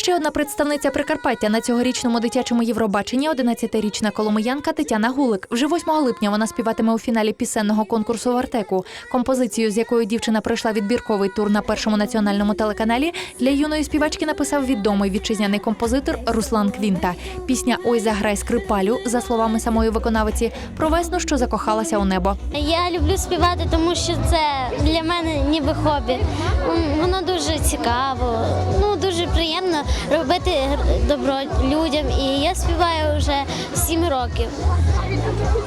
Ще одна представниця Прикарпаття на цьогорічному дитячому Євробаченні 11-річна коломиянка Тетяна Гулик. Вже 8 липня вона співатиме у фіналі пісенного конкурсу в Артеку. Композицію, з якою дівчина пройшла відбірковий тур на першому національному телеканалі, для юної співачки написав відомий вітчизняний композитор Руслан Квінта. Пісня Ой заграй скрипалю, за словами самої виконавиці, про весну, що закохалася у небо. Я люблю співати, тому що це для мене ніби хобі. Воно дуже цікаво, приємно робити добро людям. І я співаю вже 7 років.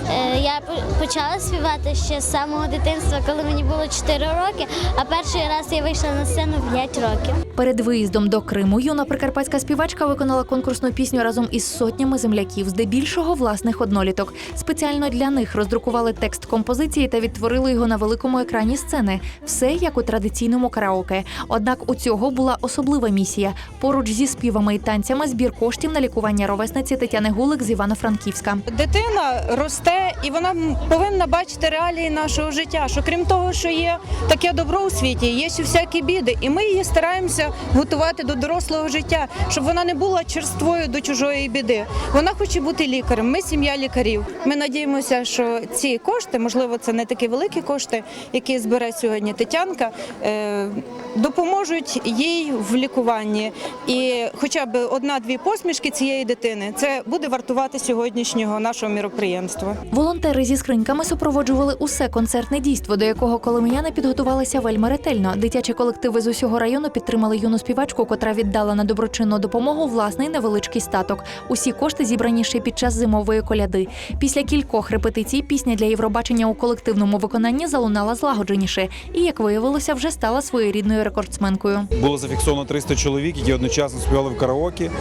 Е, Я почала співати ще з самого дитинства, коли мені було 4 роки, а перший раз я вийшла на сцену в 5 років. Перед виїздом до Криму юна прикарпатська співачка виконала конкурсну пісню разом із сотнями земляків, здебільшого власних одноліток. Спеціально для них роздрукували текст композиції та відтворили його на великому екрані сцени. Все як у традиційному караоке. Однак у цього була особлива місія. Поруч зі співами і танцями збір коштів на лікування ровесниці Тетяни Гулик з Івано-Франківська. Дитина росте і вона повинна бачити реалії нашого життя. Що крім того, що є таке добро у світі, є ще всякі біди, і ми її стараємося готувати до дорослого життя, щоб вона не була черствою до чужої біди. Вона хоче бути лікарем. Ми сім'я лікарів. Ми надіємося, що ці кошти, можливо, це не такі великі кошти, які збере сьогодні Тетянка, е, допоможуть їй в лікуванні. І хоча б одна-дві посмішки цієї дитини це буде вартувати сьогоднішнього нашого міроприємства. Волонтери зі скриньками супроводжували усе концертне дійство, до якого коломияни підготувалися вельми ретельно. Дитячі колективи з усього району підтримали юну співачку, котра віддала на доброчинну допомогу власний невеличкий статок. Усі кошти зібрані ще під час зимової коляди. Після кількох репетицій пісня для Євробачення у колективному виконанні залунала злагодженіше і, як виявилося, вже стала своєрідною рекордсменкою. Було зафіксовано 300 чоловік, які одночасно співали в караоке.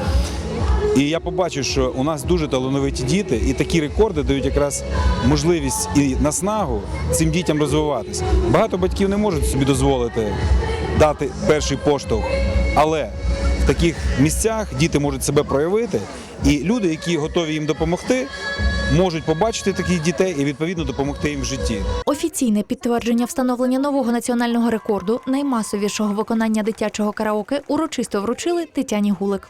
І я побачив, що у нас дуже талановиті діти, і такі рекорди дають якраз можливість і наснагу цим дітям розвиватися. Багато батьків не можуть собі дозволити дати перший поштовх, але в таких місцях діти можуть себе проявити, і люди, які готові їм допомогти, можуть побачити таких дітей і відповідно допомогти їм в житті. Офіційне підтвердження встановлення нового національного рекорду наймасовішого виконання дитячого караоке урочисто вручили Тетяні Гулик.